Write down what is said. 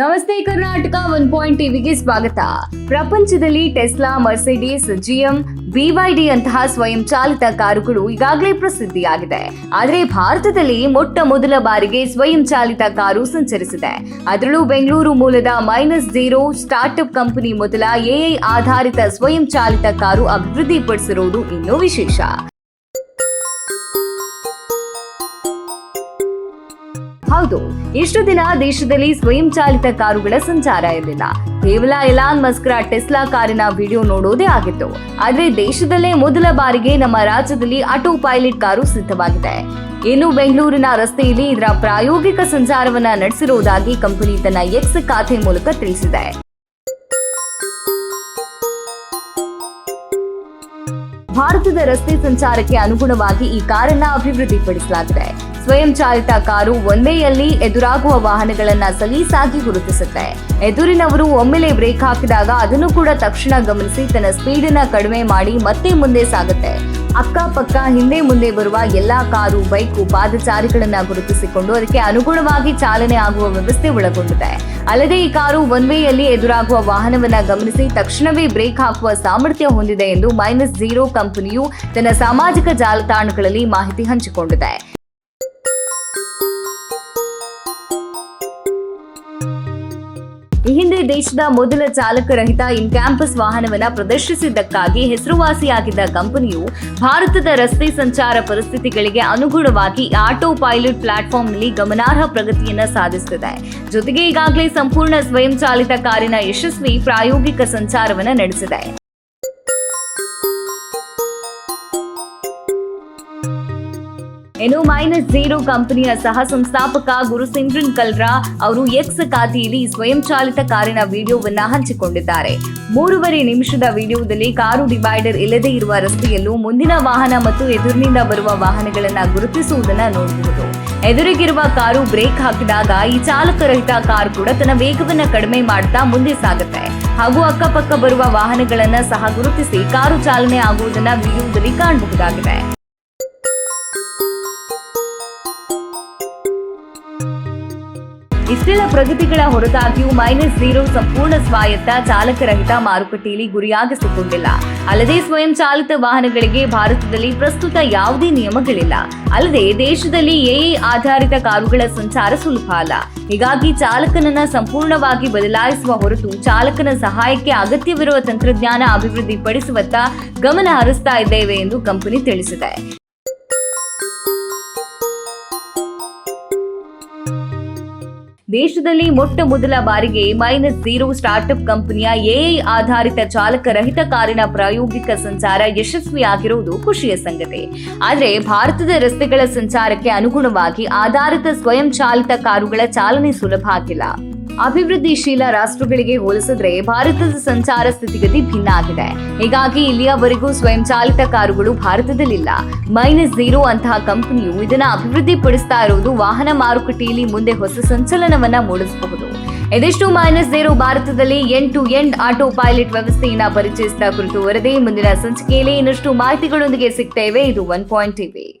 ನಮಸ್ತೆ Karnataka one point ಟಿವಿಗೆ ಸ್ವಾಗತ. ಪ್ರಪಂಚದಲ್ಲಿ ಟೆಸ್ಲಾ, ಮರ್ಸಿಡೀಸ್, ಜಿಎಂ ಬಿವೈಡಿ ಅಂತಹ ಸ್ವಯಂ ಚಾಲಿತ ಕಾರುಗಳು ಈಗಾಗಲೇ ಪ್ರಸಿದ್ಧಿಯಾಗಿದೆ. ಆದರೆ ಭಾರತದಲ್ಲಿ ಮೊಟ್ಟ ಮೊದಲ ಬಾರಿಗೆ ಸ್ವಯಂ ಚಾಲಿತ ಕಾರು ಸಂಚರಿಸಿದೆ. ಅದರಲ್ಲೂ ಬೆಂಗಳೂರು ಮೂಲದ ಮೈನಸ್ ಝೀರೋ ಸ್ಟಾರ್ಟ್ಅಪ್ ಕಂಪನಿ ಮೊದಲ ಎಐ ಆಧಾರಿತ ಸ್ವಯಂ ಚಾಲಿತ ಕಾರು ಅಭಿವೃದ್ಧಿಪಡಿಸಿರುವುದು ಇನ್ನೂ ವಿಶೇಷ. ಹೌದು, ಇಷ್ಟು ದಿನ ದೇಶದಲ್ಲಿ ಸ್ವಯಂ ಚಾಲಿತ ಕಾರುಗಳ ಸಂಚಾರ ಇರಲಿಲ್ಲ ಕೇವಲ ಎಲಾನ್ ಮಸ್ಕ್ರ ಟೆಸ್ಲಾ ಕಾರಿನ ವಿಡಿಯೋ ನೋಡೋದೇ ಆಗಿತ್ತು. ಆದ್ರೆ ದೇಶದಲ್ಲೇ ಮೊದಲ ಬಾರಿಗೆ ನಮ್ಮ ರಾಜ್ಯದಲ್ಲಿ ಆಟೋ ಪೈಲಟ್ ಕಾರು ಸಿದ್ಧವಾಗಿದೆ. ಇನ್ನು ಬೆಂಗಳೂರಿನ ರಸ್ತೆಯಲ್ಲಿ ಇದರ ಪ್ರಾಯೋಗಿಕ ಸಂಚಾರವನ್ನ ನಡೆಸಿರುವುದಾಗಿ ಕಂಪನಿ ತನ್ನ ಎಕ್ಸ್ ಖಾತೆ ಮೂಲಕ ತಿಳಿಸಿದೆ. ಭಾರತದ ರಸ್ತೆ ಸಂಚಾರಕ್ಕೆ ಅನುಗುಣವಾಗಿ ಈ ಕಾರನ್ನ ಅಭಿವೃದ್ಧಿಪಡಿಸಲಾಗಿದೆ. ಸ್ವಯಂ ಚಾಲಿತ ಕಾರು ಒಂದೇಯಲ್ಲಿ ಎದುರಾಗುವ ವಾಹನಗಳನ್ನ ಸಲೀಸಾಗಿ ಗುರುತಿಸುತ್ತೆ. ಎದುರಿನವರು ಒಮ್ಮೆಲೆ ಬ್ರೇಕ್ ಹಾಕಿದಾಗ ಅದನ್ನು ಕೂಡ ತಕ್ಷಣ ಗಮನಿಸಿ ತನ್ನ ಸ್ಪೀಡ್ ಅನ್ನ ಕಡಿಮೆ ಮಾಡಿ ಮತ್ತೆ ಮುಂದೆ ಸಾಗುತ್ತೆ. ಅಕ್ಕಪಕ್ಕ ಹಿಂದೆ ಮುಂದೆ ಬರುವ ಎಲ್ಲಾ ಕಾರು, ಬೈಕು, ಪಾದಚಾರಿಗಳನ್ನ ಗುರುತಿಸಿಕೊಂಡು ಅದಕ್ಕೆ ಅನುಗುಣವಾಗಿ ಚಾಲನೆ ಆಗುವ ವ್ಯವಸ್ಥೆ ಒಳಗೊಂಡಿದೆ. ಅಲ್ಲದೆ ಈ ಕಾರು ಒನ್ ವೇಯಲ್ಲಿ ಎದುರಾಗುವ ವಾಹನವನ್ನ ಗಮನಿಸಿ ತಕ್ಷಣವೇ ಬ್ರೇಕ್ ಹಾಕುವ ಸಾಮರ್ಥ್ಯ ಹೊಂದಿದೆ ಎಂದು ಮೈನಸ್ ಜೀರೋ ಕಂಪನಿಯು ತನ್ನ ಸಾಮಾಜಿಕ ಜಾಲತಾಣಗಳಲ್ಲಿ ಮಾಹಿತಿ ಹಂಚಿಕೊಂಡಿದೆ. ಈ ದೇಶದ ಮೊದಲ ಚಾಲಕರಹಿತ ಇನ್ ಕ್ಯಾಂಪಸ್ ವಾಹನವನ್ನ ಪ್ರದರ್ಶಿಸಿದ್ದಕ್ಕಾಗಿ ಹೆಸರುವಾಸಿಯಾಗಿದ್ದ ಕಂಪನಿಯು ಭಾರತದ ರಸ್ತೆ ಸಂಚಾರ ಪರಿಸ್ಥಿತಿಗಳಿಗೆ ಅನುಗುಣವಾಗಿ ಆಟೋ ಪೈಲಟ್ ಪ್ಲಾಟ್ಫಾರ್ಮ್ನಲ್ಲಿ ಗಮನಾರ್ಹ ಪ್ರಗತಿಯನ್ನ ಸಾಧಿಸುತ್ತಿದೆ ಜೊತೆಗೆ ಈಗಾಗಲೇ ಸಂಪೂರ್ಣ ಸ್ವಯಂಚಾಲಿತ ಕಾರಿನ ಯಶಸ್ವಿ ಪ್ರಾಯೋಗಿಕ ಸಂಚಾರವನ್ನ ನಡೆಸಿದೆ. ಇನ್ನು ಮೈನಸ್ ಝೀರೋ ಕಂಪನಿಯ ಸಹ ಸಂಸ್ಥಾಪಕ ಗುರುಸಿಮ್ರನ್ ಕಲ್ರಾ ಅವರು ಎಕ್ಸ್ ಖಾತೆಯಲ್ಲಿ ಸ್ವಯಂ ಚಾಲಿತ ಕಾರಿನ ವಿಡಿಯೋವನ್ನ ಹಂಚಿಕೊಂಡಿದ್ದಾರೆ. ಮೂರುವರೆ ನಿಮಿಷದ ವಿಡಿಯೋದಲ್ಲಿ ಕಾರು ಡಿವೈಡರ್ ಇಲ್ಲದೆ ಇರುವ ರಸ್ತೆಯಲ್ಲೂ ಮುಂದಿನ ವಾಹನ ಮತ್ತು ಎದುರಿನಿಂದ ಬರುವ ವಾಹನಗಳನ್ನು ಗುರುತಿಸುವುದನ್ನು ನೋಡಬಹುದು. ಎದುರಿಗಿರುವ ಕಾರು ಬ್ರೇಕ್ ಹಾಕಿದಾಗ ಈ ಚಾಲಕರಹಿತ ಕಾರ್ ಕೂಡ ತನ್ನ ವೇಗವನ್ನು ಕಡಿಮೆ ಮಾಡ್ತಾ ಮುಂದೆ ಸಾಗುತ್ತೆ. ಹಾಗೂ ಅಕ್ಕಪಕ್ಕ ಬರುವ ವಾಹನಗಳನ್ನ ಸಹ ಗುರುತಿಸಿ ಕಾರು ಚಾಲನೆ ಆಗುವುದನ್ನ ವಿಡಿಯೋದಲ್ಲಿ ಕಾಣಬಹುದಾಗಿದೆ. ಇಷ್ಟೆಲ್ಲ ಪ್ರಗತಿಗಳ ಹೊರತಾಗಿಯೂ ಮೈನಸ್ ಝೀರೋ ಸಂಪೂರ್ಣ ಸ್ವಾಯತ್ತ ಚಾಲಕರಹಿತ ಮಾರುಕಟ್ಟೆಯಲ್ಲಿ ಗುರಿಯಾಗಿಸಿಕೊಂಡಿಲ್ಲ. ಅಲ್ಲದೆ ಸ್ವಯಂ ಚಾಲಿತ ವಾಹನಗಳಿಗೆ ಭಾರತದಲ್ಲಿ ಪ್ರಸ್ತುತ ಯಾವುದೇ ನಿಯಮಗಳಿಲ್ಲ. ಅಲ್ಲದೆ ದೇಶದಲ್ಲಿ ಎಐ ಆಧಾರಿತ ಕಾರುಗಳ ಸಂಚಾರ ಸುಲಭ ಅಲ್ಲ. ಹೀಗಾಗಿ ಚಾಲಕನನ್ನ ಸಂಪೂರ್ಣವಾಗಿ ಬದಲಾಯಿಸುವ ಹೊರತು ಚಾಲಕನ ಸಹಾಯಕ್ಕೆ ಅಗತ್ಯವಿರುವ ತಂತ್ರಜ್ಞಾನ ಅಭಿವೃದ್ಧಿಪಡಿಸುವತ್ತ ಗಮನ ಹರಿಸ್ತಾ ಇದ್ದೇವೆ ಎಂದು ಕಂಪನಿ ತಿಳಿಸಿದೆ. ದೇಶದಲ್ಲಿ ಮೊಟ್ಟ ಮೊದಲ ಬಾರಿಗೆ ಮೈನಸ್ ಝೀರೋ ಸ್ಟಾರ್ಟ್ಅಪ್ ಕಂಪನಿಯ ಎಐ ಆಧಾರಿತ ಚಾಲಕ ರಹಿತ ಕಾರಿನ ಪ್ರಾಯೋಗಿಕ ಸಂಚಾರ ಯಶಸ್ವಿಯಾಗಿರುವುದು ಖುಷಿಯ ಸಂಗತಿ. ಆದರೆ ಭಾರತದ ರಸ್ತೆಗಳ ಸಂಚಾರಕ್ಕೆ ಅನುಗುಣವಾಗಿ ಆಧಾರಿತ ಸ್ವಯಂ ಚಾಲಿತ ಕಾರುಗಳ ಚಾಲನೆ ಸುಲಭ ಆಗಿಲ್ಲ. ಅಭಿವೃದ್ಧಿಶೀಲ ರಾಷ್ಟ್ರಗಳಿಗೆ ಹೋಲಿಸಿದ್ರೆ ಭಾರತದ ಸಂಚಾರ ಸ್ಥಿತಿಗತಿ ಭಿನ್ನ ಆಗಿದೆ. ಹೀಗಾಗಿ ಇಲ್ಲಿಯವರೆಗೂ ಸ್ವಯಂ ಚಾಲಿತ ಕಾರುಗಳು ಭಾರತದಲ್ಲಿಲ್ಲ. ಮೈನಸ್ ಝೀರೋ ಅಂತಹ ಕಂಪನಿಯು ಇದನ್ನ ಅಭಿವೃದ್ಧಿಪಡಿಸ್ತಾ ಇರುವುದು ವಾಹನ ಮಾರುಕಟ್ಟೆಯಲ್ಲಿ ಮುಂದೆ ಹೊಸ ಸಂಚಲನವನ್ನ ಮೂಡಿಸಬಹುದು. ಇದಿಷ್ಟು ಮೈನಸ್ ಝೀರೋ ಭಾರತದಲ್ಲಿ end to end auto pilot ವ್ಯವಸ್ಥೆಯನ್ನ ಪರಿಚಯಿಸಿದ ಕುರಿತು ವರದಿ, ಮುಂದಿನ ಸಂಚಿಕೆಯಲ್ಲಿ ಇನ್ನಷ್ಟು ಮಾಹಿತಿಗಳೊಂದಿಗೆ ಸಿಗ್ತೇವೆ. ಇದು ಒನ್ ಪಾಯಿಂಟ್ ಟಿವಿ.